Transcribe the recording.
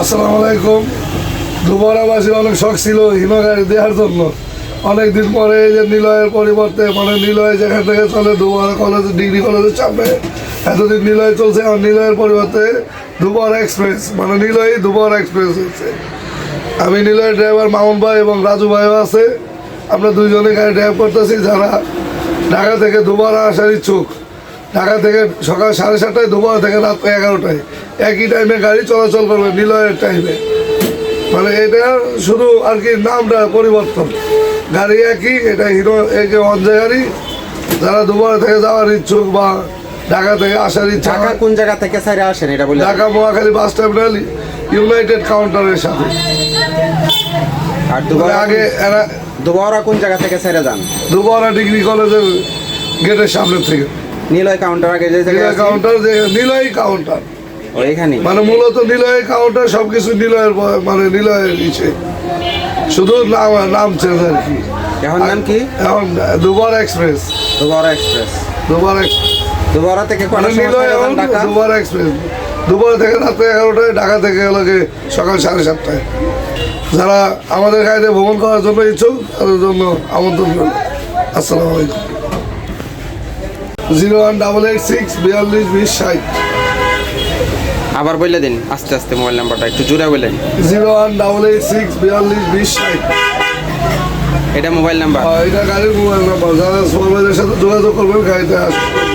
আসসালামু আলাইকুম। দুবারাবাসী অনেক শখ ছিল হিমা গাড়ি দেওয়ার জন্য। অনেক দিন পরে এই যে নিলয়ের পরিবর্তে মানে নিলয় যেখান থেকে চলে, দুবার কলেজে ডিগ্রি কলেজের চাপে এতদিন নিলয় চলছে, আর নিলয়ের পরিবর্তে দুবার এক্সপ্রেস মানে নিলয় দুবার এক্সপ্রেস হচ্ছে। আমি নিলয়ের ড্রাইভার মামুন ভাই এবং রাজু ভাইও আছে। আমরা দুইজনে গাড়ি ড্রাইভ করতেছি, যারা ঢাকা থেকে দুবার আসার ইচ্ছুক। ঢাকা থেকে সকাল সাড়ে সাতটায়, দুবার থেকে রাত এগারোটায়। একই টাইমে গাড়ি চলাচল করবে নিলয়ের টাইমে মানে এটা শুধু আর কি নামটা পরিবর্তন। গাড়ি একই এটা হিরো একে অঞ্জে গাড়ি যারা দুবার থেকে যাওয়ার ইচ্ছুক বা ঢাকা থেকে আসার ইচ্ছা ঢাকা কোন জায়গা থেকে স্যার আসেন এটা বলে Dhaka Mohakhali bus terminal united কাউন্টারের সাথে। আর মানে দুবার আগে এরা দুবারা কোন জায়গা থেকে স্যারে যান? দুবারা ডিগ্রি কলেজের গেটের সামনে থেকে। নীলয় কাউন্টার আগে যে নিলয় কাউন্টার যে নিলয় কাউন্টার ওইখানে মানে মূলত নিলয়ের কাউন্টার সবকিছু নিলয়ের মানে নিলয়ের ইসে শুধু নাম নাম চেঞ্জ আর কি। এখন নাম কি? এখন দুবার এক্সপ্রেস। দুবারা এক্সপ্রেস। দুবার দুবারা থেকে মানে এখন দুবার এক্সপ্রেস। দুবার থেকে রাত্রে এগারোটায় ঢাকা থেকে লাগে সকাল সাড়ে সাতটায়। যারা আমাদের গাড়িতে ভ্রমণ করার জন্য ইচ্ছুক তাদের জন্য আমন্ত্রণ রইল। আসসালামু আলাইকুম। Zero one double eight six বিয়াল্লিশ বিশ ষাট। আবার বলে দিন আস্তে আস্তে মোবাইল নাম্বারটা একটু জোরে বলেন zero one double eight six বিয়াল্লিশ বিশ এটা মোবাইল নাম্বার। এটা গাড়ির মোবাইল নাম্বার। যারা সোমাইদের সাথে যোগাযোগ করবেন গাড়িতে আসবে